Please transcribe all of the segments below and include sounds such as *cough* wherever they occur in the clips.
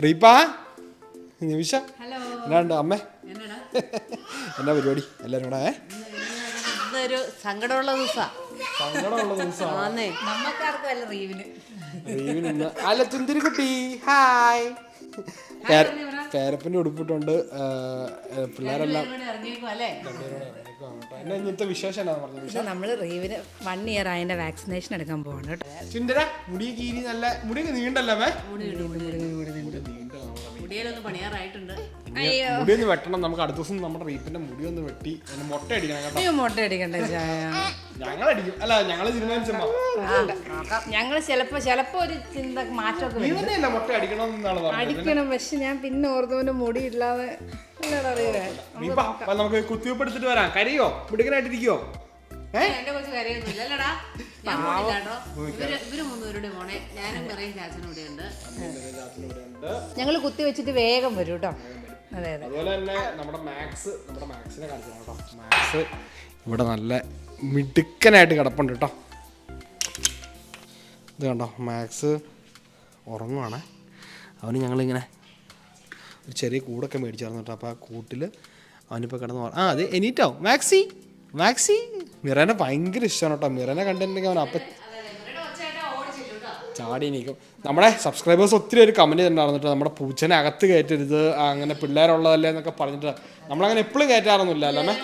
റീപ്പാ നിമിഷ. Hello. എന്നാണ്ട് അമ്മേ? എന്നടാ? എന്നാ പരിപാടി? എല്ലാരും കൂടെ ഏ? ഇന്നൊരു സങ്കടമുള്ള ദിവസാ. സങ്കടമുള്ള ദിവസമാണ് അല്ല റീവിന്. റീവിന് ഇന്ന്. അല്ല തുന്തിരി കുട്ടി ഹായ് പേരപ്പന്റെ ഉടുപ്പിട്ടുണ്ട് പിള്ളേരെല്ലാം ഇറങ്ങിയേക്കും അല്ലേ? എന്നെ ഇന്നത്തെ വിശേഷം നമ്മൾ റീവിന് വൺ ഇയർ അതിന്റെ വാക്സിനേഷൻ എടുക്കാൻ പോവാണ് കേട്ടോ. ചുന്ദര മുടി കീരി നല്ല മുടിയൊക്കെ നീണ്ടല്ലേ മേ? മുടിയിലൊന്ന് പണിയാറായിട്ടുണ്ട്. മുടിയൊന്ന് വെട്ടണം. നമുക്ക് അടുത്ത ദിവസം നമ്മുടെ റീപ്പിന്റെ മുടി ഒന്ന് വെട്ടി അതിന് മുട്ട അടിക്കണം കേട്ടോ. അയ്യോ മുട്ട അടിക്കണ്ട ചായ ഞങ്ങൾ അടിക്കും അല്ല ഞങ്ങൾ തീരുമാനിച്ചമ്മ ഞങ്ങൾ ചിലപ്പോ ചിലപ്പോ ഒരു ചിന്ത മാറ്റമൊക്കെ നീ വരും. തന്നെയല്ല മുട്ട അടിക്കണം എന്നാണ് അടിക്കണം പക്ഷെ ഞാൻ പിന്നെ ഓർത്തവന്റെ മുടി ഇല്ലാതെ നമുക്ക് കുത്തിവെപ്പ് എടുത്തിട്ട് വരാം. കരയോ? മിടുക്കനായിട്ടിരിക്കോ ഏഹ് എന്റെ കൊച്ചു കരയൊന്നുമില്ല അല്ലടാ. ഞാൻ പോണില്ല കേട്ടോ ഇവർ ഇവർ മൂന്നുപേരുടെ പോണേ ഞാനും പറയും ചാച്ചനും ഇവിടെ ഉണ്ട് ഞങ്ങൾ കുത്തി വെച്ചിട്ട് വേഗം വരും കേട്ടോ അതെ അതെ. അതുപോലെ തന്നെ നമ്മുടെ മാക്സ് നമ്മുടെ മാക്സിനെ കാണിച്ചു കേട്ടോ മാക്സ് ഇവിടെ നല്ല മിടുക്കനായിട്ട് കിടപ്പുണ്ട് കേട്ടോ ഇത് കണ്ടോ? മാക്സ് ഉറങ്ങുവാണേ. അവന് ഞങ്ങളിങ്ങനെ ഒരു ചെറിയ കൂടൊക്കെ മേടിച്ചായിരുന്നു കേട്ടോ അപ്പോൾ ആ കൂട്ടിൽ അവനിപ്പോൾ കിടന്ന് ഉറ- ആ അതെ എനീറ്റോ മാക്സി! മാക്സി? മിറനെ ഭയങ്കര ഇഷ്ടമാണ് കേട്ടോ. മിറനെ കണ്ടിട്ടുണ്ടെങ്കിൽ അവൻ അപ്പം ചാടി നീക്കും നമ്മുടെ സബ്സ്ക്രൈബേഴ്സ് ഒത്തിരി ഒരു കമന്റ് ചെയ്തിട്ടുണ്ടായിരുന്നു നമ്മുടെ പൂച്ചനെ അകത്ത് കയറ്റരുത് അങ്ങനെ പിള്ളേരുള്ളതല്ലേ എന്നൊക്കെ പറഞ്ഞിട്ട്. നമ്മളങ്ങനെ എപ്പോഴും കയറ്റാറൊന്നുമില്ല അല്ലേ.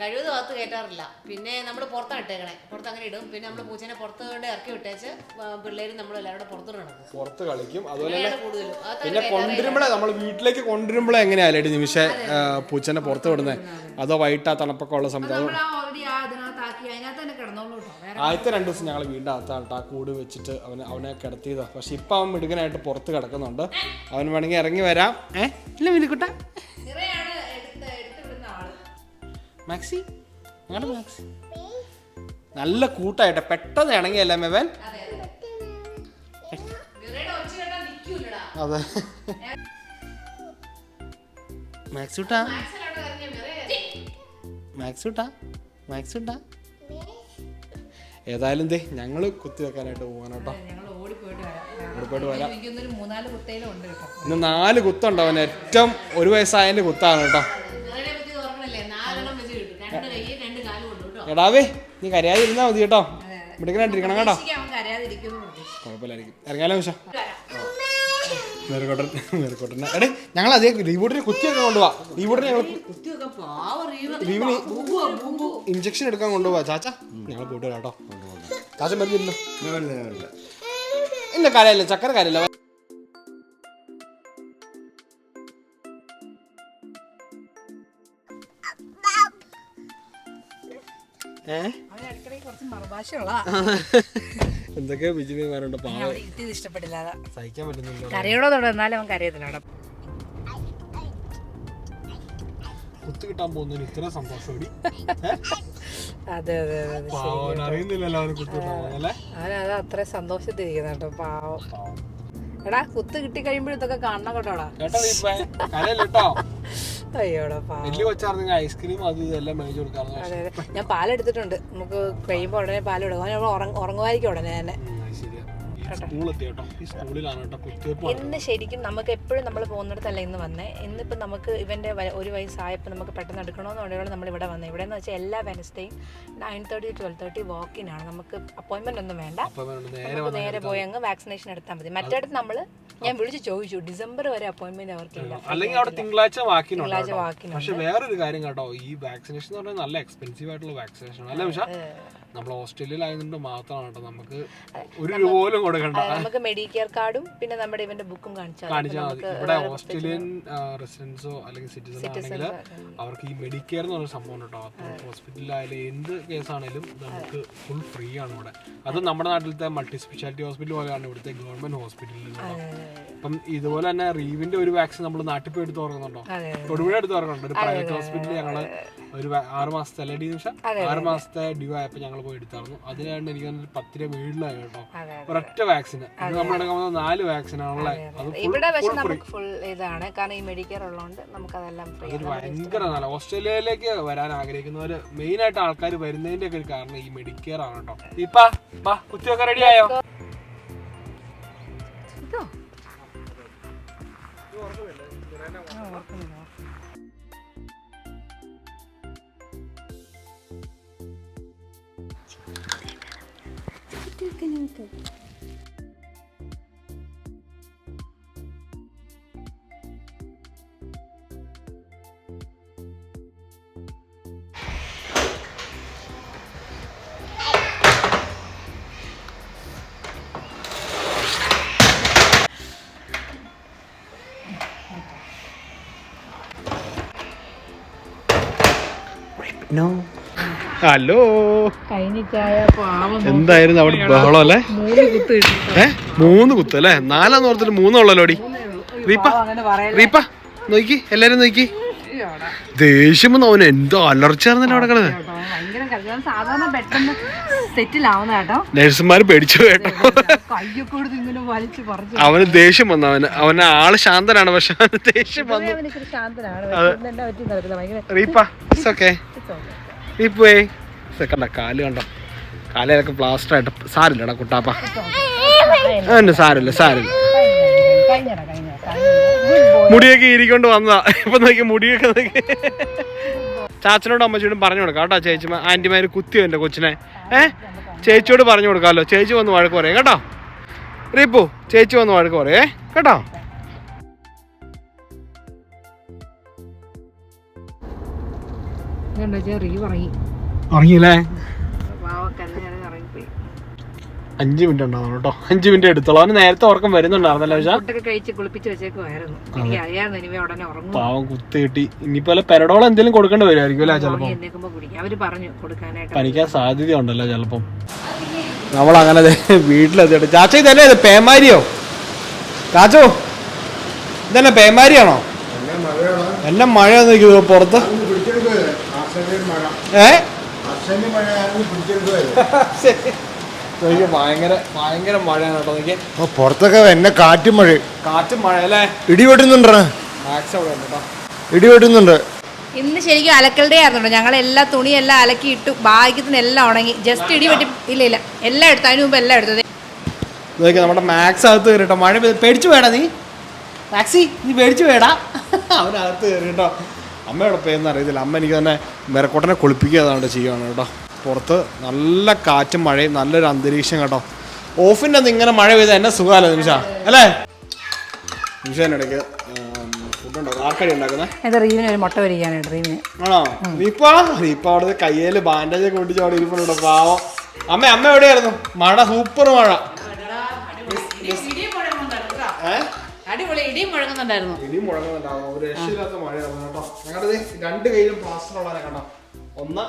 കഴിവതും ഭാഗത്ത് കയറ്റാറില്ല. പിന്നെ നമ്മൾ പുറത്താണ് ഇട്ടേക്കണേ. പുറത്ത് അങ്ങനെ ഇടും. പിന്നെ നമ്മൾ പൂച്ചനെ പുറത്ത് കൊണ്ട് ഇറക്കി വിട്ടേച്ച് പിള്ളേരും നമ്മൾ എല്ലാവരും പുറത്തോട്ട് നടക്കും. പുറത്ത് കളിക്കും. അതുപോലെ കൂടുതലും. പിന്നെ കൊണ്ടുവരുമ്പോഴേ നമ്മൾ വീട്ടിലേക്ക് കൊണ്ടുവരുമ്പോഴേ എങ്ങനെയാലേ നിമിഷ പൂച്ചനെ പുറത്ത് വിടുന്നത് അതോ വൈകിട്ട് ആ തണുപ്പൊക്കെ ഉള്ള സമയത്ത്? ആദ്യത്തെ രണ്ട് ദിവസം ഞങ്ങൾ വീടിന്റെ അകത്താണ് കേട്ടോ ആ കൂട് വെച്ചിട്ട് അവന് അവനെ കിടത്തിയതാണ് പക്ഷെ ഇപ്പം അവൻ മിടുക്കനായിട്ട് പുറത്ത് കിടക്കുന്നുണ്ട്. അവൻ വേണമെങ്കിൽ ഇറങ്ങി വരാം. ഏ? ഇല്ല മിനിക്കുട്ട. മാക്സി? എങ്ങനെ മാക്സി? നല്ല കൂട്ടായിട്ട്. പെട്ടെന്ന് ഇണങ്ങിയല്ലേ മെവൻ? അതെ. മാക്സി വിട്ടാ മാക്സിലോട്ട് ഇറങ്ങിയ മിറ മാക്സി വിട്ടാ മാക്സി വിട്ടാ ഏതായാലും ദേ ഞങ്ങൾ കുത്തി വെക്കാനായിട്ട് പോകാൻ കേട്ടോ. ഓടിപ്പോയിട്ട് വരാം. ഇന്ന് നാല് കുത്തുണ്ടോ അവൻ ഏറ്റവും ഒരു വയസ്സായതിന്റെ കുത്താണ് കേട്ടോ. എടാവേ നീ കരയാതിരുന്നാ മതി കേട്ടോ. കേട്ടോ. അവൻ കരയാതിരിക്കുന്നു പ്രതീക്ഷ കുഴപ്പമില്ലായിരിക്കും. ഇറങ്ങാലോ മിഷ മേൽക്കോട്ടൻ മേൽക്കോട്ടൻ. എടേ ഞങ്ങൾ അതേ റീബൂട്ടിന് കുത്തിയൊക്കെ കൊണ്ടുപോവാ റീബൂട്ടിന് ഞങ്ങൾ റീവിന് ഇഞ്ചക്ഷൻ എടുക്കാൻ കൊണ്ടുപോവാ ചാച്ച ഞങ്ങൾ പോയിട്ട് വരാം കേട്ടോ. ചാച്ച മരുന്നില്ല ഇല്ല കാര്യമില്ല. ചക്കര കാര്യമില്ല. എന്തൊക്കെയോ ഇഷ്ടപ്പെട്ടില്ല സഹിക്കാൻ പറ്റുന്നില്ല കരയോടെ അവൻ കരയത്തില്ല കുത്തു കിട്ടാൻ പോകുന്നതിന് ഇത്ര അതെ അതെ അതെ അതെ പാവൻ അറിയുന്നില്ലല്ലോ അവന് കുത്തു അവനത് അത്ര സന്തോഷത്തിരിക്കുന്ന കേട്ടോ പാവം. എടാ കുത്ത് കിട്ടി കഴിയുമ്പോഴും ഇതൊക്കെ കാണണം കേട്ടോടാ കേട്ടോ? വലിയ കൊച്ചാർന്നെങ്കിൽ ഐസ്ക്രീം അത് ഇതെല്ലാം മേടിച്ചു കൊടുക്കാറുണ്ട് ഞാൻ പാലെടുത്തിട്ടുണ്ട്. നമുക്ക് കഴിയുമ്പോൾ ഉടനെ പാലെടുക്കാം ഉറങ്ങുമായിരിക്കും ഉടനെ തന്നെ. സ്കൂളെത്തി കേട്ടോ. ഈ സ്കൂളിലാണ് കേട്ടോ കുത്തിവെപ്പ് ഇന്ന് ശരിക്കും നമുക്ക് എപ്പോഴും നമ്മൾ പോകുന്നിടത്തല്ല ഇന്ന് വന്നേ. ഇന്നിപ്പോൾ നമുക്ക് ഇവന്റെ ഒരു വയസ്സായപ്പോൾ നമുക്ക് പെട്ടെന്ന് എടുക്കണമെന്ന് പറഞ്ഞാൽ നമ്മൾ ഇവിടെ വന്നത് ഇവിടെ എന്ന് വെച്ചാൽ എല്ലാ വെനസ്ഡേയും നയൻ തേർട്ടി ട്വൽവ് തേർട്ടി വാക്കിനാണ് നമുക്ക് അപ്പോയിൻമെന്റ് ഒന്നും വേണ്ട. നേരെ നമുക്ക് നേരെ പോയി അങ്ങ് വാക്സിനേഷൻ എടുത്താൽ മതി. മറ്റേടത്ത് നമ്മൾ ഞാൻ വിളിച്ച് ചോദിച്ചു ഡിസംബർ വരെ അപ്പോയിന്റ്മെന്റ് അവർക്കില്ല. അല്ലെങ്കിൽ അവിടെ തിങ്കളാഴ്ച വാക്കിന് തിങ്കളാഴ്ച. പക്ഷെ വേറൊരു കാര്യം കേട്ടോ. ഈ വാക്സിനേഷൻ എന്ന് പറഞ്ഞാൽ നല്ല എക്സ്പെൻസീവ് ആയിട്ടുള്ള വാക്സിനേഷൻ അല്ല പക്ഷെ നമ്മൾ ഓസ്ട്രേലിയയിലായതുകൊണ്ട് മാത്രമാണ് കേട്ടോ നമുക്ക് ഒരു രൂപ പോലും കൊടുക്കണ്ട. നമുക്ക് മെഡിക്കെയർ കാർഡും പിന്നെ നമ്മുടെ ഇവന്റെ ബുക്കും കാണിച്ചാൽ മതി. ഇവിടെ ഓസ്ട്രേലിയൻ റെസിഡൻസോ അല്ലെങ്കിൽ സിറ്റിസൺ ആണെങ്കിൽ അവർക്ക് ഈ മെഡിക്കെയർ എന്ന് പറഞ്ഞ സംഭവം കേട്ടോ. അപ്പോൾ ഹോസ്പിറ്റലിലായാലും എന്ത് കേസാണേലും നമുക്ക് ഫുൾ ഫ്രീ ആണ് ഇവിടെ. അത് നമ്മുടെ നാട്ടിലത്തെ മൾട്ടി സ്പെഷ്യാലിറ്റി ഹോസ്പിറ്റൽ പോലെയാണ് ഇവിടുത്തെ ഗവൺമെന്റ് ഹോസ്പിറ്റലിൽ അപ്പം ഇതുപോലെ തന്നെ റീവിന്റെ ഒരു വാക്സിൻ നമ്മൾ നാട്ടിൽ പോയി എടുത്ത് തുറക്കുന്നുണ്ടോ? തൊടുപുഴ എടുത്ത് തുറക്കുന്നുണ്ട്. ഒരു പ്രൈവറ്റ് ഹോസ്പിറ്റലിൽ ഞങ്ങൾ ഒരു ആറ് മാസത്തെ അല്ലേ ഡി നിമിഷം? ആറ് മാസത്തെ ഡ്യൂ ആയപ്പോൾ ഞങ്ങൾ പോയി എടുത്തായിരുന്നു. അതിനാണ്ട് എനിക്ക് പത്ത് രൂപ വീടിലായി കേട്ടോ. ഒരൊറ്റ വാക്സിന് പോകുന്നത് നാല് വാക്സിനാണല്ലേ ഇവിടെ പക്ഷെ നമുക്ക് ഫുൾ ഇതാണ്. കാരണം ഈ ഉള്ളതുകൊണ്ട് നമുക്ക് അതെല്ലാം ഫ്രീ അതൊരു ഭയങ്കര നല്ല ഓസ്ട്രേലിയയിലേക്ക് വരാൻ ആഗ്രഹിക്കുന്നവര് മെയിൻ ആയിട്ട് ആൾക്കാർ വരുന്നതിന്റെ ഒക്കെ ഒരു കാരണം ഈ മെഡിക്കെയർ ആണ് കേട്ടോ. ഇപ്പാ ബാ കുത്തിയൊക്കെ റെഡി ആയോ? ഇതോ? ഹലോ കഴിഞ്ഞിട്ടായ പാവം എന്തായിരുന്നു അവിടെ ബഹളം അല്ലേ? ഏ? മൂന്ന് കുത്ത് അല്ലേ? നാലാം ഓർത്തിൽ മൂന്നുള്ളല്ലോടി റീപ്പ റീപ്പ നോക്കി എല്ലാരും നോക്കി. ദേഷ്യം അവന് എന്തോ അലർച്ച അവിടെ കേട്ടോ. നഴ്സുമാര് പേടിച്ചു കേട്ടോ. അവന് ദേഷ്യം വന്നു. അവന് അവന് ആൾ ശാന്തനാണ് പക്ഷെ അവന് ദേഷ്യം വന്നു. റീപ്പ ഇറ്റ്സ് ഓക്കെ റീപ്പേ കണ്ട കാൽ കണ്ടോ. കാലിലൊക്കെ പ്ലാസ്റ്റർ ആയിട്ട് സാരില്ലടാ കുട്ടാപ്പ. അവന്റെ സാരില്ല സാരില്ല. മുടിയൊക്കെ ഇരിക്കൊണ്ട് വന്നതാ. ഇപ്പൊ നോക്കി മുടിയൊക്കെ നോക്കി. ചാച്ചനോടും അമ്മച്ചോടും പറഞ്ഞു കൊടുക്കാം കേട്ടോ ചേച്ചിമാർ ആന്റിമാര് കുത്തിയോ എന്റെ കൊച്ചിനെ. ഏ? ചേച്ചിയോട് പറഞ്ഞു കൊടുക്കാമല്ലോ. ചേച്ചി വന്ന് വഴക്ക് പറയാം. കേട്ടോ? റീപ്പു ചേച്ചി വന്ന് വഴക്ക് പറയേ. കേട്ടോ? ചെറിയ ഇറങ്ങി ഉറങ്ങിയില്ലേ? അഞ്ച് മിനിറ്റ് ഉണ്ടാവും കേട്ടോ. അഞ്ച് മിനിറ്റ് എടുത്തോളൂ. അവന് നേരത്തെ ഉറക്കം വരുന്നുണ്ടായിരുന്നല്ലോ കഴിച്ച് കുളിപ്പിച്ച് വെച്ചേക്കുമായിരുന്നു എനിക്ക് ഉറങ്ങും പാവം കുത്തി കിട്ടി. ഇനിയിപ്പോ പെരഡോൾ എന്തെങ്കിലും കൊടുക്കേണ്ടി വരുമായിരിക്കും അല്ലേ ചിലപ്പോ? പനിക്കാൻ സാധ്യത ഉണ്ടല്ലോ അവർ പറഞ്ഞു കൊടുക്കാനായിട്ട്. പനിക്കാൻ സാധ്യതയുണ്ടല്ലോ ചിലപ്പം. നമ്മൾ അങ്ങനെ വീട്ടിലെത്തിയിട്ട്. ചാച്ച ഇതല്ലേ ഇത്? പേമാരിയോ? ചാച്ചോ ഇതന്നെ പേമാരിയാണോ? മഴയാണോ? മഴ നിൽക്കുന്നത് പുറത്ത് ഏ? *laughs* ഭയങ്കര ഭയങ്കര മഴയാണ് കേട്ടോ എനിക്ക് ഓ, പുറത്തൊക്കെ എന്നെ കാറ്റും മഴ കാറ്റും മഴ അല്ലേ? ഇടി വെട്ടുന്നുണ്ടോ മാക്സ് അവിടെ ഉണ്ട് കേട്ടോ. ഇടി വെട്ടുന്നുണ്ട് ഇന്ന് ശരിക്കും അലക്കൽ ഡേ ആയിരുന്നു ഞങ്ങൾ എല്ലാ തുണിയെല്ലാം അലക്കി ഇട്ടു. ഭാഗ്യത്തിന് എല്ലാം ഉണങ്ങി. ജസ്റ്റ് ഇടി വെട്ടി ഇല്ല ഇല്ല. എല്ലാം എടുത്തു. അതിന് മുമ്പ് എല്ലാം എടുത്തത് നോക്കി നമ്മുടെ മാക്സ് അകത്ത് കയറിട്ടോ മഴ പേടിച്ചു വേടാ നീ. മാക്സി നീ പേടിച്ചു വേടാ *laughs* അവനകത്ത് കയറി കേട്ടോ. അമ്മ പേരെന്ന് അറിയത്തില്ല അമ്മ എനിക്ക് തന്നെ മെറക്കോട്ടനെ കുളിപ്പിക്കുക അതാണ്ട് ചെയ്യുകയാണ് കേട്ടോ. പുറത്ത് നല്ല കാറ്റും മഴയും നല്ലൊരു അന്തരീക്ഷം കേട്ടോ. ഓഫിന്റെ അന്ന് ഇങ്ങനെ മഴ പെയ്താൽ എന്നെ സുഖമല്ല നിമിഷ. അല്ലേ? നിമിഷ എന്നിടയ്ക്ക് ഫുഡ് ഉണ്ടാക്കും ആർക്കടി ഉണ്ടാക്കുന്നത് ഇത് റീവിന് ഒരു മുട്ട വരികയാണ് റീവിന്. ആണോ? റീപ്പ? റീപ്പ അവിടെ കയ്യിൽ ബാൻഡേജ് ഒക്കെ ഒട്ടിച്ച് അവിടെ ഇരിപ്പുണ്ടോ പാവം. അമ്മ അമ്മ എവിടെയായിരുന്നു? മഴ സൂപ്പർ മഴ ഏ അടിപൊളി ഇടിയും മുഴങ്ങുന്നുണ്ടായിരുന്നു. ഇനിയും മുഴങ്ങുന്നുണ്ടാവും ഒരു രക്ഷയില്ലാത്ത മഴയാണ് കേട്ടോ. ഞങ്ങളുടെ രണ്ട് കയ്യിലും പ്ലാസ്റ്റർ ഉള്ളവരെ കണ്ടോ? ഒന്ന്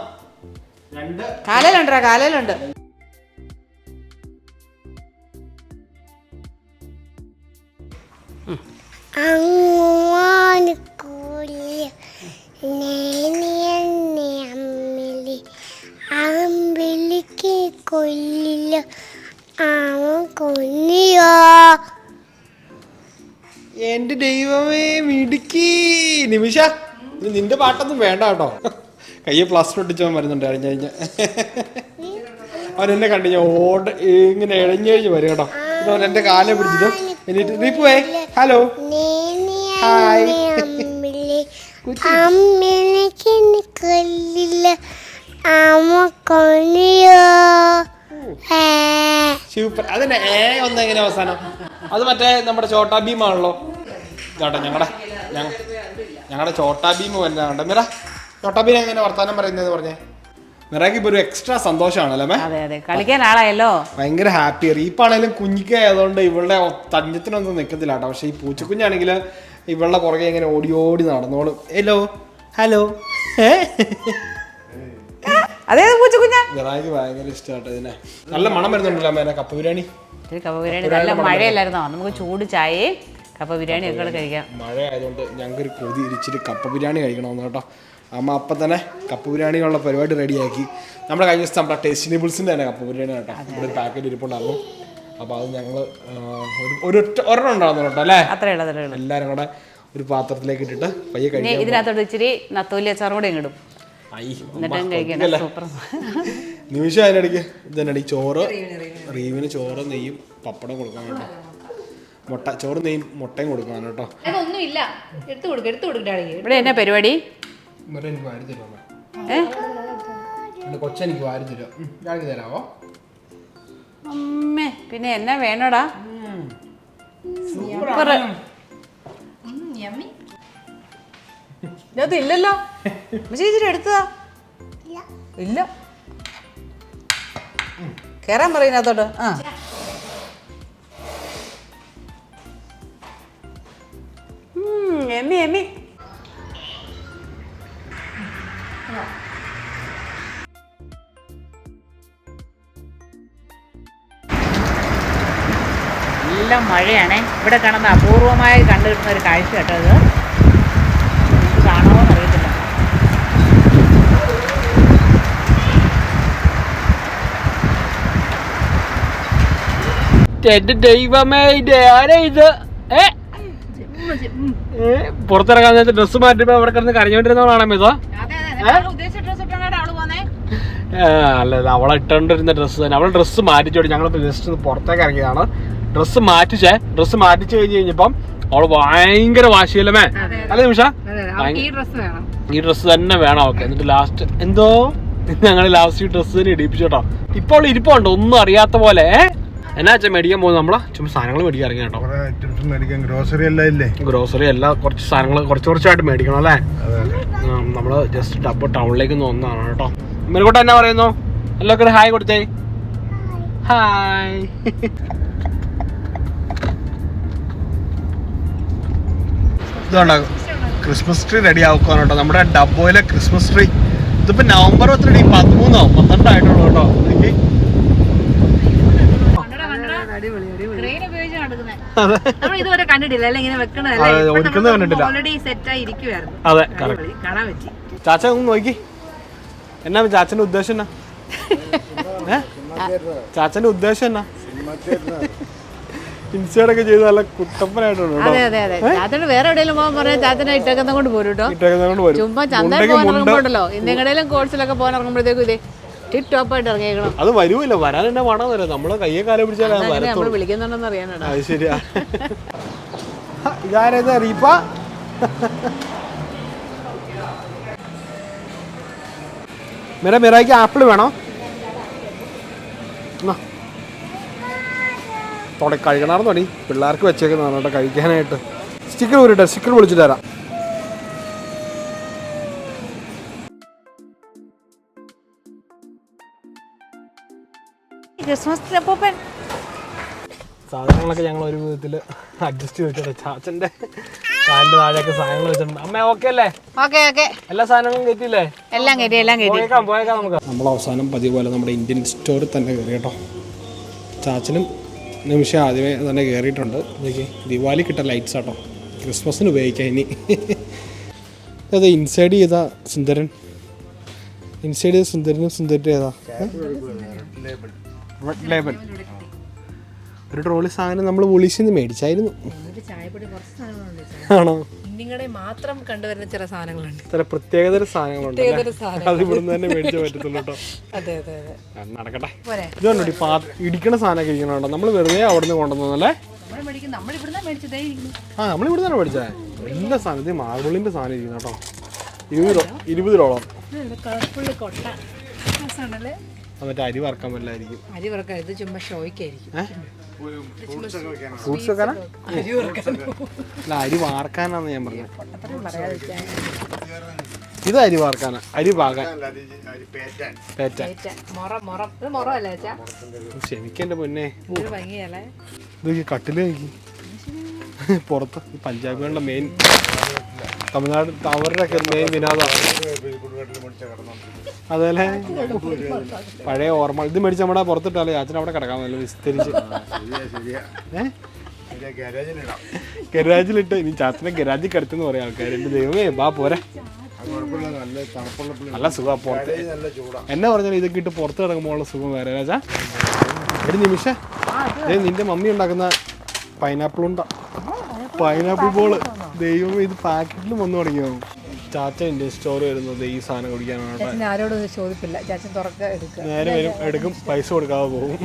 രണ്ട്. കാലയിലുണ്ടാ. കാലയിലുണ്ട് അങ്ങോട്ട് കൊല്ലില്ല. എന്റെ ദൈവമേ മിടുക്കി. നിമിഷ നിന്റെ പാട്ടൊന്നും വേണ്ട കേട്ടോ. കയ്യെ പ്ലാസ്റ്റർ ഒട്ടിച്ചവൻ വരുന്നുണ്ട്. കഴിഞ്ഞ കഴിഞ്ഞ അവൻ എന്നെ കണ്ടു ഞാൻ ഓട് ഇങ്ങനെ ഇഴഞ്ഞഴിഞ്ഞ് വരും കേട്ടോ. അവൻ എന്റെ കാലെ പിടിച്ചിട്ട് എന്നിട്ട് റീപ്പുവേ ഹലോ. ഹായ്. സൂപ്പർ. അതിന്റെ ഏ ഒന്ന് എങ്ങനെ അവസാനം. അത് മറ്റേ നമ്മുടെ ചോട്ടാ ഭീമാണല്ലോ. ചേട്ടാ ഞങ്ങളുടെ ഞങ്ങളുടെ ചോട്ടാ ഭീം വരുന്നതാണ് മിറ ചോട്ടാ ഭീം എങ്ങനെ വർത്താനം പറയുന്നത് പറഞ്ഞേ? മിറയ്ക്ക് ഇപ്പൊ ഒരു എക്സ്ട്രാ സന്തോഷമാണല്ലേ മേ അതെ അതെ. കളിക്കാൻ ആളായല്ലോ. ഭയങ്കര ഹാപ്പി റീപ്പാണേലും കുഞ്ഞിക്ക ആയതുകൊണ്ട് ഇവളുടെ തഞ്ചത്തിനൊന്നും നിൽക്കത്തില്ല കേട്ടോ. പക്ഷെ ഈ പൂച്ചക്കുഞ്ഞാണെങ്കിൽ ഇവളുടെ പുറകെ ഇങ്ങനെ ഓടി ഓടി നടന്നോളും. ഹലോ ഹലോ അതേ ഭയങ്കര ഇഷ്ടമാട്ടോ ഇതിനെ. നല്ല മണം വരുന്നുണ്ടല്ലോ കപ്പ ബിരിയാണി. കപ്പ ബിരിയാണി. നല്ല മഴയല്ലായിരുന്നോ? നമുക്ക് ചൂട് ചായയും കപ്പ ബിരിയാണി ഒക്കെ കഴിക്കാം. മഴ ആയതുകൊണ്ട് ഞങ്ങൾക്ക് ഒരു കൊതി ഇരിച്ചിട്ട് കപ്പ ബിരിയാണി കഴിക്കണമെന്ന് കേട്ടോ. അമ്മ അപ്പം തന്നെ കപ്പ ബിരിയാണിയുള്ള പരിപാടി റെഡിയാക്കി. നമ്മുടെ കഴിഞ്ഞ ദിവസം നമ്മുടെ ടേസ്റ്റി നിബിൾസിന്റെ തന്നെ കപ്പ ബിരിയാണി കേട്ടോ. ഇവിടെ ഒരു പാക്കറ്റ് ഇരിപ്പുണ്ടായിരുന്നു. അപ്പോൾ അത് ഞങ്ങൾ ഒരു ഒരെണ്ണം ഉണ്ടായിരുന്നു കേട്ടോ അല്ലേ? എല്ലാവരും കൂടെ ഒരു പാത്രത്തിലേക്ക് ഇട്ടിട്ട് പയ്യെ കഴിക്കും. ഇതിനകത്തോട്ട് ഇച്ചിരി നത്തോലി അച്ചാറും കൂടെ ഇടും നിമിഷം അതിനിടയ്ക്ക് ഇതിനിടയ്ക്ക് ചോറ് റീവിന് ചോറ് നെയ്യും പപ്പടം കൊടുക്കാൻ കേട്ടോ. മുട്ട ചോറ് നെയ്യും മുട്ടയും കൊടുക്കണം കേട്ടോ. അതൊന്നും ഇല്ല എടുത്തു കൊടുക്ക എടുത്തു കൊടുക്കട്ടെ ഇവിടെ എന്നാ പരിപാടി? ഇവരെ എനിക്ക് വാരി തരുമോ ഏ? എന്റെ കൊച്ചെനിക്ക് വാരി തരുമോ? ഞാനിക്ക് തരാമോ അമ്മേ പിന്നെ എന്നാ വേണോടാ? സൂപ്പർ. ഇത് ഇല്ലല്ലോ. ചേച്ചി എടുത്തതാ? ഇല്ല. കേറാൻ പറയുന്നതോട്ട് ആ. ഇവിടെ കാണുന്ന അപൂർവമായി കണ്ടു കിട്ടുന്ന ഒരു കാഴ്ച കേട്ടോ ഇത്. കാണാമോ അറിയത്തില്ല. എന്റെ ദൈവമേ ഇത് ആരാ ഇത്? ഏ? ഏ, പുറത്തിറങ്ങാൻ നേരത്തെ ഡ്രസ്സ് മാറ്റുമ്പോ അവിടെ കിടന്ന് കരഞ്ഞോണ്ടിരുന്നവളാണോ ഇതോ അല്ല അവളെ ഇട്ടോണ്ടിരുന്ന ഡ്രസ്സ് തന്നെ. അവളെ ഡ്രസ്സ് മാറ്റിച്ചോടി ഞങ്ങൾ ജസ്റ്റ് പുറത്തേക്ക് ഇറങ്ങിയതാണ്. ഡ്രസ്സ് മാറ്റിച്ചേ. ഡ്രസ്സ് മാറ്റിച്ചു കഴിഞ്ഞ് കഴിഞ്ഞപ്പം അവൾ ഭയങ്കര വാശിയല്ലേ അല്ല നിമിഷ? ഈ ഡ്രസ്സ് വേണം. ഈ ഡ്രസ്സ് തന്നെ വേണം അവൾക്ക്. എന്നിട്ട് ലാസ്റ്റ് എന്തോ? ഞങ്ങൾ ലാസ്റ്റ് ഡ്രസ്സ് തന്നെ ഇടിപ്പിച്ചു കേട്ടോ. ഇപ്പോൾ ഇരിപ്പുണ്ട് ഒന്നും അറിയാത്ത പോലെ? എന്നാ വെച്ചാൽ മേടിക്കാൻ പോകുന്നത് നമ്മളാ ചുമ്മാ സാധനങ്ങൾ മേടിക്കാൻ ഇറങ്ങി കേട്ടോ. കുറെ ഐറ്റംസ് മേടിക്കാൻ ഗ്രോസറി എല്ലാം ഇല്ലേ? ഗ്രോസറി എല്ലാം കുറച്ച് സാധനങ്ങൾ കുറച്ച് കുറച്ചായിട്ട് മേടിക്കണം അല്ലേ? നമ്മൾ ജസ്റ്റ് ടപ്പ് ടൗണിലേക്ക് ഒന്ന് ഒന്നാണ് കേട്ടോ. മെരുകോട്ട എന്നാ പറയുന്നു? എല്ലാവർക്കും ഹായ് കൊടുത്തേ. ഹായ് *laughs* ഇതുണ്ടോ ക്രിസ്മസ് ട്രീ റെഡി ആക്കുവാണ് കേട്ടോ. നമ്മുടെ ഡബോയിലെ ക്രിസ്മസ് ട്രീ ഇതിപ്പോ നവംബർ ഒത്തിരി പതിമൂന്നോ? പന്ത്രണ്ടായിട്ടുള്ളൂ കേട്ടോ. എനിക്ക് ഇതുവരെ കണ്ടിട്ടില്ല അല്ലെ? ഇങ്ങനെ വെക്കണതല്ലേ. ഓൾറെഡി സെറ്റ് ആയി ഇരിക്കുവായിരുന്നു. അതെ. കാണാൻ പറ്റി ചാച്ച ഒന്ന് നോക്കി. എന്നാ ചാച്ചന്റെ ഉദ്ദേശം എന്നാ? *laughs* ചാച്ചന്റെ ഉദ്ദേശം എന്നാ? ഇൻസ്റ്റേഡൊക്കെ ചെയ്ത് നല്ല കുട്ടപ്പനായിട്ടുണ്ട് അതെ അതെ അതെ. ചാത്തന് വേറെ എവിടെയെങ്കിലും പോകാൻ പറഞ്ഞാൽ ചാത്തനെ ഇട്ടേക്കുന്ന കൊണ്ട് പോരും കേട്ടോ. ഇട്ടേക്കുന്നത് കൊണ്ട് ചുമ്മാ നിങ്ങളുടെയും കോഴ്സിലൊക്കെ പോകാൻ ഇറങ്ങുമ്പോഴത്തേക്കും ഇതേ ഇറങ്ങിയേക്കണം. അത് വരുമല്ലോ വരാൻ എന്നെ പണം തരാം നമ്മളെ കയ്യെ കാലം പിടിച്ചാൽ നമ്മൾ വിളിക്കുന്നുണ്ടെന്ന് അറിയാനാണ്. അത് ശരിയാ. *laughs* ഇതാരേത് റീപ്പ? *laughs* ആപ്പിൾ വേണോ? എന്നാ. തൊടെ കഴുകണമെന്ന് തുടങ്ങി പിള്ളേർക്ക് വെച്ചേക്കുന്നതാണ് കേട്ടോ കഴിക്കാനായിട്ട്. സ്റ്റിക്കർ ഊരിട്ടെ സ്റ്റിക്കർ വിളിച്ചിട്ട് തരാം സാധനങ്ങളൊക്കെ ഞങ്ങൾ ഒരു വിധത്തിൽ അഡ്ജസ്റ്റ് ചെയ്തിട്ടുണ്ട് ചാച്ചന്റെ കാലിന്റെ താഴെയൊക്കെ സാധനങ്ങൾ വെച്ചിട്ടുണ്ട്. അമ്മ ഓക്കെ അല്ലേ? ഓക്കെ ഓക്കെ എല്ലാ സാധനങ്ങളും കയറ്റിയില്ലേ? എല്ലാം കയറ്റി എല്ലാം കയറ്റി. പോയേക്കാം പോയേക്കാം നമുക്ക്. നമ്മൾ അവസാനം പതിവ് പോലെ നമ്മുടെ ഇന്ത്യൻ സ്റ്റോറിൽ തന്നെ കയറി കേട്ടോ. ചാച്ചനും നിമിഷം ആദ്യമേ തന്നെ കയറിയിട്ടുണ്ട്. എനിക്ക് ദിവാലി കിട്ട ലൈറ്റ്സ് ആട്ടോ. ക്രിസ്മസിന് ഉപയോഗിക്കാം ഇനി. അതെ ഇൻസൈഡ് ചെയ്താ സുന്ദരൻ. ഇൻസൈഡ് ചെയ്ത സുന്ദരനും സുന്ദരന്റെ ഏതാ? റെഡ് ലേബൽ ഒരു ട്രോളി സാധനം നമ്മൾ നിന്ന് മേടിച്ചായിരുന്നു. ആണോ? നിങ്ങളുടെ മാത്രം കണ്ടുവരുന്ന ചില സാധനങ്ങളുണ്ട്. ഇത്ര പ്രത്യേകതര സാധനങ്ങളുണ്ട് സാധനം അത് ഇവിടുന്ന് തന്നെ മേടിച്ചേ പറ്റത്തുള്ളൂ കേട്ടോ. അതെ അതെ നടക്കട്ടെ. പാ ഇടിക്കണ ഇരിക്കണോ നമ്മൾ വെറുതെ അവിടുന്ന് കൊണ്ടുവന്നല്ലേ നമ്മൾ ഇവിടുന്ന് ആ നമ്മൾ ഇവിടെ തന്നെ മേടിച്ചേ എല്ലാ സാധനത്തിൽ മാർബിളിന്റെ സാധനം ഇരിക്കുന്നു കേട്ടോ. ഇരുപത് രൂപ ഇരുപത് രൂപ. കളർഫുള്ള് കൊട്ട. എന്നിട്ട് അരി വറക്കാൻ പറ്റില്ലായിരിക്കും. അരി വറക്കാൻ ഇത് ചുമ്മാ ഷോയ്ക്കായിരിക്കും. ഫ്രൂട്ട്സ് വെക്കാനാ? അല്ല അരി വാർക്കാനാന്ന് ഞാൻ പറഞ്ഞത്. ഇത് അരി വാർക്കാനാ. അരി പാകാൻ പേറ്റ മൊറ മൊറം. ഇത് മൊറ അല്ലേ അച്ഛാ ക്ഷമിക്കെന്റെ പൊന്നെ. ഇത് കട്ടിൽ നോക്കി. പുറത്ത് പഞ്ചാബികളുടെ മെയിൻ തമിഴ്നാട് അവരുടെയൊക്കെ മെയിൻ വിനോദമാണ് അതല്ലേ? പഴയ ഓർമ്മ. ഇത് മേടിച്ച് നമ്മുടെ പുറത്തിട്ടാലേ അച്ഛൻ അവിടെ കിടക്കാൻ നല്ല വിസ്തരിച്ച്. ഗരാജിലിട്ട് ഇനി ചാച്ചനെ ഗരാജിൽ കിടത്തെന്ന് പറയാം ആൾക്കാർ എന്റെ ദൈവമേ ബാ പോരെ. നല്ല സുഖം പുറത്ത്. എന്നാ പറഞ്ഞാൽ ഇതൊക്കെ ഇട്ട് പുറത്ത് കിടക്കുമ്പോഴുള്ള സുഖം വേറെ രാജാ. ഒരു നിമിഷം. ദേ നിന്റെ മമ്മി ഉണ്ടാക്കുന്ന പൈനാപ്പിൾ ഉണ്ട. പൈനാപ്പിൾ ബോൾ ദൈവം ഇത് പാക്കറ്റിലും വന്നു തുടങ്ങിയോ? ചാച്ച ഇന്ത്യൻ സ്റ്റോർ വരുന്നത് ഈ സാധനം കുടിക്കാനാണ് കേട്ടോ. ചാച്ചൻ ആരോടും ഇത് ചോദിപ്പില്ല. ചാച്ചൻ തുറക്ക എടുക്കുക നേരെ വരും എടുക്കും പൈസ കൊടുക്കാതെ പോകും.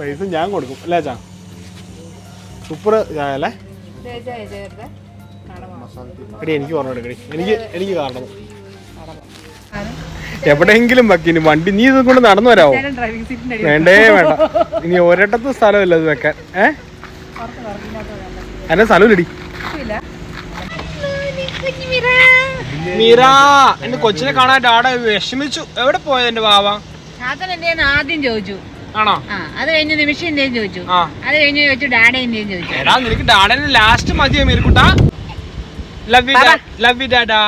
പൈസ ഞാൻ കൊടുക്കും. അല്ലേ ചാ? സൂപ്പർ ചായ അല്ലേ? എടി എനിക്ക് പറഞ്ഞു എടുക്കടി എനിക്ക് എനിക്ക് കാരണം എവിടെയെങ്കിലും വെക്കിനി വണ്ടി നീ ഇത് കൊണ്ട് നടന്നു വരാവോ? ഡ്രൈവിംഗ് സീറ്റിന്റെ വേണ്ടേ വേണ്ട. ഇനി ഒരിടത്തും സ്ഥലമില്ല ഇത് വെക്കാൻ. ഏ? എന്നെ സ്ഥലമില്ലടി മീര എന്റെ കൊച്ചിനെ കാണാൻ ആടെ വിഷമിച്ചു. എവിടെ പോയത് എന്റെ എന്റെ ആദ്യം ചോദിച്ചു. ആണോ? ആ അത് കഴിഞ്ഞ് നിമിഷം എന്റെയും ചോദിച്ചു. ആ. അത് കഴിഞ്ഞ് ചോദിച്ചു ഡാഡി എന്റെയും ചോദിച്ചു. എടാ നിനക്ക് ഡാഡനെ ലാസ്റ്റ് മതിയോ ലവ് യു ലവ് യു ഡാഡാ.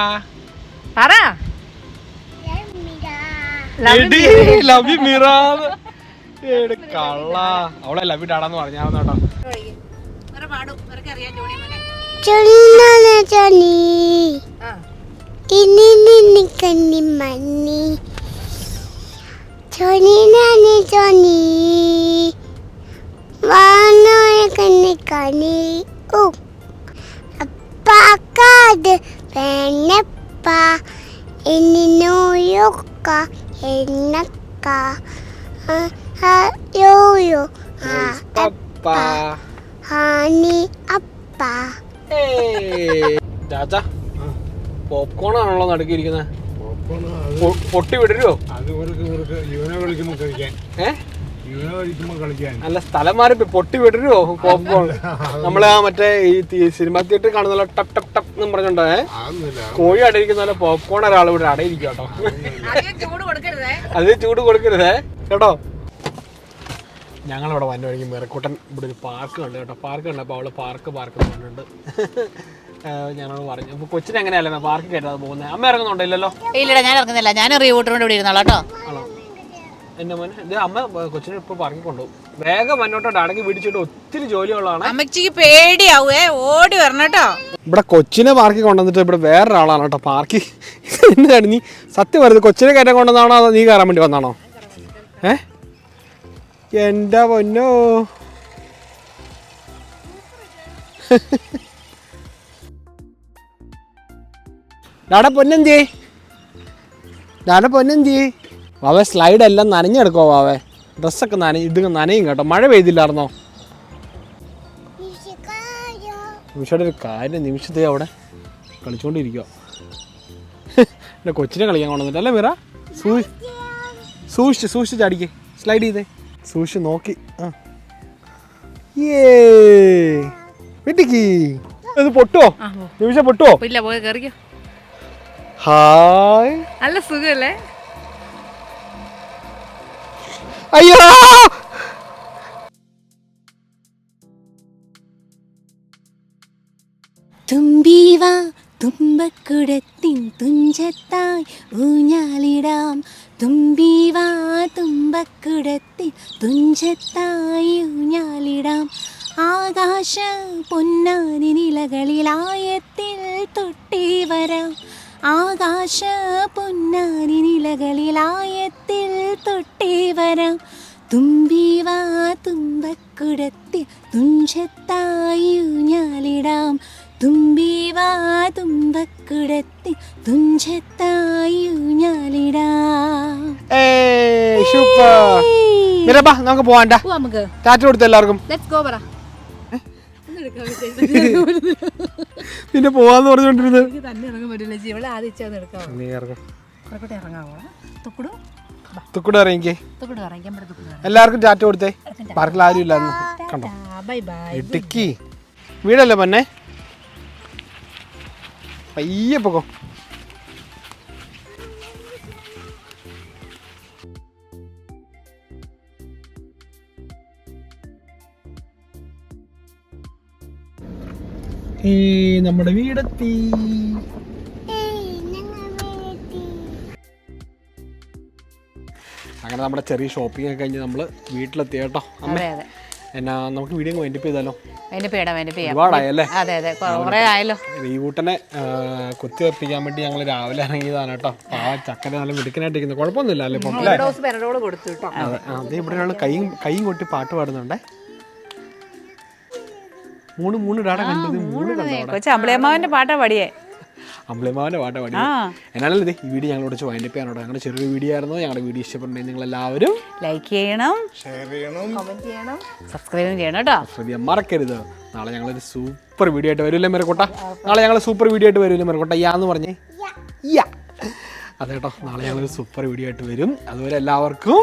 പറ. ലവ് യു മീറ എടി കള്ള. അവളെ ലവ് യു ഡാഡാന്ന് പറഞ്ഞാ കേട്ടോ ചൊല്ലാണ് ചൊല്ലി. ഇനി നിന്നി കന്നി മന്നി ചൊല്ലിനാണ് ചൊല്ലി. വാനോയ കന്നി കനി ഓ അപ്പാക്കാത് വേണപ്പ. ഇനി നോയൊക്ക എന്നക്ക യോയോ. ആ പപ്പാ ഹാനി അപ്പ. ചാച്ചാ പോപ്കോൺ ആണല്ലോ നടുക്കിയിരിക്കുന്നത് പൊട്ടി കളിക്കാൻ. അല്ല സ്ഥലം മാറി പൊട്ടി വിടരുവോ പോപ്കോൺ നമ്മളെ ആ മറ്റേ ഈ സിനിമ തിയേറ്റർ കാണുന്ന ടപ് ടപ് ടപ് എന്ന് പറഞ്ഞോണ്ടേ കോഴി അടയിരിക്കുന്ന പോലെ പോപ്കോൺ ഒരാൾ ഇവിടെ അടയിരിക്കും കേട്ടോ ചൂട് കൊടുക്കരുതേ. അത് ചൂട് കൊടുക്കരുതേ. കേട്ടോ? ഞങ്ങളിവിടെ വന്നു വഴിക്ക് മിറക്കൂട്ടൻ ഇവിടെ ഒരു പാർക്ക് കണ്ടു കേട്ടോ. പാർക്ക് കണ്ടപ്പോൾ അവൾ പാർക്ക് പാർക്ക് പറഞ്ഞിട്ടുണ്ട്. ഞങ്ങളോട് പറഞ്ഞു അപ്പൊ കൊച്ചിന് എങ്ങനെയല്ലേ പാർക്ക് കയറ്റാതെ പോകുന്നത് അമ്മ ഇറങ്ങുന്നുണ്ടോ ഇല്ലല്ലോ? ഇല്ലടാ ഞാൻ ഇറങ്ങുന്നില്ല. ഞാൻ റീവൂട്ടറിനോട് ഇവിടെ ഇരുന്നോളാം കേട്ടോ. ആണോ? എന്റെ മോനെ ഇത് അമ്മ കൊച്ചിനെ ഇപ്പൊ പറഞ്ഞു കൊണ്ടുപോകും വേഗം മുന്നോട്ടോട്ട് അടങ്ങി പിടിച്ചിട്ട് ഒത്തിരി ജോലിയുള്ളതാണ്. അമ്മച്ചിക്ക് പേടിയാവേ ഓടി വരണം കേട്ടോ. ഇവിടെ കൊച്ചിനെ പാർക്കി കൊണ്ടുവന്നിട്ട് ഇവിടെ വേറൊരാളാണ് കേട്ടോ പാർക്കി എന്താണ് *laughs* നീ സത്യം പറയുന്നത് കൊച്ചിനെ കയറ്റാൻ കൊണ്ടുവന്നാണോ അതോ നീ കയറാൻ വേണ്ടി വന്നാണോ? ഏ? എന്റെ പൊന്നോ? ഡാട പൊന്നെന്തി ഡാട പൊന്നെന്തി വാവേ സ്ലൈഡ് എല്ലാം നനഞ്ഞെടുക്കോ വാവേ. ഡ്രസ്സൊക്കെ നനയും ഇത് നനയും കേട്ടോ. മഴ പെയ്തില്ലായിരുന്നോ? നിമിഷയുടെ ഒരു കാര്യം നിമിഷത്തെ അവിടെ കളിച്ചുകൊണ്ടിരിക്കുക എന്റെ കൊച്ചിനെ കളിക്കാൻ കൊണ്ടുവന്നിട്ട്. അല്ലേ മീറ? സൂക്ഷിച്ച് സൂക്ഷിച്ച് ചാടിക്കേ. സ്ലൈഡ് ചെയ്തേ. സൂക്ഷിച്ച് നോക്കി. ആ. ഏ വെട്ടിക്ക്. ഇത് പൊട്ടുവോ? നിമിഷം പൊട്ടുവോ? ഇല്ല പോയി കയറിക്കോ. ഹായ് നല്ല സുഖല്ലേ? അയ്യോ! തുമ്പീവ തുമ്പക്കുടത്തിൻ തുഞ്ചത്തായി ഊഞ്ഞാലിടാം. തുമ്പീവ തുമ്പക്കുടത്തിൻ തുഞ്ചത്തായി ഊഞ്ഞാലിടാം. ആകാശ പൊന്നാനി നിലകളിലായത്തിൽ തൊട്ടി വരാം. ആകാശ പൊന്നാനി നിലകളിലായത്തിൽ തൊട്ടി വരാം. തുമ്പി വാ തുമ്പക്കുടത്തിൽ തുഞ്ചത്തായി ഊഞ്ഞാലിടാം. തുമ്പീവ തുമ്പക്കുടത്തി തുഞ്ചത്തായി ഊഞ്ഞാലിടാം ഏയ് സൂപ്പർ. മീര ബാ നമുക്ക് പോവാണ്ട. നമുക്ക്. ടാറ്റ കൊടുത്ത എല്ലാവർക്കും? ലെറ്റ്സ് ഗോ പറ. *laughs* പിന്നെ പോവാന്ന് പറഞ്ഞോണ്ടിരുന്നത്. തന്നെ ഇറങ്ങാൻ പറ്റില്ല ചേച്ചി ഇവിടെ ആദ്യം ഇച്ചാന്ന് എടുക്കാം. നീ ഇറങ്ങും. കുറക്കട്ടെ ഇറങ്ങാവോ? തുക്കുടു? തുക്കൂടെ ഇറങ്ങിക്കേ. തുക്കുടു ഇറങ്ങിക്കാൻ പറ്റും തുക്കുടു എല്ലാവർക്കും ടാറ്റ കൊടുത്തേ. പാർക്കിൽ ആരും ഇല്ലാന്ന് കണ്ടോ? Bye bye. ഇടുക്കി. വീടല്ലേ പൊന്നെ? പയ്യെ പോകോ. ഏ നമ്മുടെ വീടെത്തി. അങ്ങനെ നമ്മുടെ ചെറിയ ഷോപ്പിംഗ് ഒക്കെ കഴിഞ്ഞ് നമ്മൾ വീട്ടിലെത്തി കേട്ടോ. അമ്മ. അതെ അതെ. എന്നാ നമുക്ക് വീഡിയോ വൈൻഡപ്പ് ചെയ്താലോ? അതിന്റെ പേടാ അതിന്റെ ചെയ്യാം. ഒരുപാടായല്ലേ? അതെ അതെ കുറെ ആയല്ലോ. റീവൂട്ടനെ കുത്തിവെപ്പിക്കാൻ വേണ്ടി ഞങ്ങൾ രാവിലെ ഇറങ്ങിയതാണ് കേട്ടോ. ആ ചക്കര നല്ല മിടുക്കനായിട്ടിരിക്കുന്നു. കുഴപ്പമൊന്നുമില്ല അല്ലേ ഇപ്പം? അതെ അത് ഇവിടെ ഒരാൾ കൈയും കൈയും കൊട്ടി പാട്ട് പാടുന്നുണ്ടേ. മൂന്ന് മൂന്ന് ഡാട കണ്ടത് മൂന്ന് കണ്ടോ കൊച്ചു അമ്പളിയമ്മാവന്റെ പാട്ടാ പാടിയേ. അമ്പിളിമാവന്റെ പാട്ട് പാടി. എന്നാലും ഇത് ഈ വീഡിയോ ഞങ്ങളോട് വൈൻഡപ്പ് ചെയ്യാനോട്ടോ ഞങ്ങളുടെ ചെറിയൊരു വീഡിയോ ആയിരുന്നു. ഞങ്ങളുടെ വീഡിയോ ഇഷ്ടപ്പെട്ടുണ്ടെങ്കിൽ നിങ്ങൾ എല്ലാവരും ലൈക്ക് ചെയ്യണം. ഷെയർ ചെയ്യണം. കമന്റ് ചെയ്യണം. സബ്സ്ക്രൈബ് ചെയ്യണം കേട്ടോ. ശ്രദ്ധിക്കാൻ മറക്കരുത്. നാളെ ഞങ്ങളൊരു സൂപ്പർ വീഡിയോ ആയിട്ട് വരില്ലേ മെറക്കോട്ട നാളെ ഞങ്ങൾ സൂപ്പർ വീഡിയോ ആയിട്ട് വരില്ലേ മെറക്കോട്ട യാന്ന് പറഞ്ഞേ. യാ. അതെ കേട്ടോ. നാളെ ഞങ്ങളൊരു സൂപ്പർ വീഡിയോ ആയിട്ട് വരും. അതുപോലെ എല്ലാവർക്കും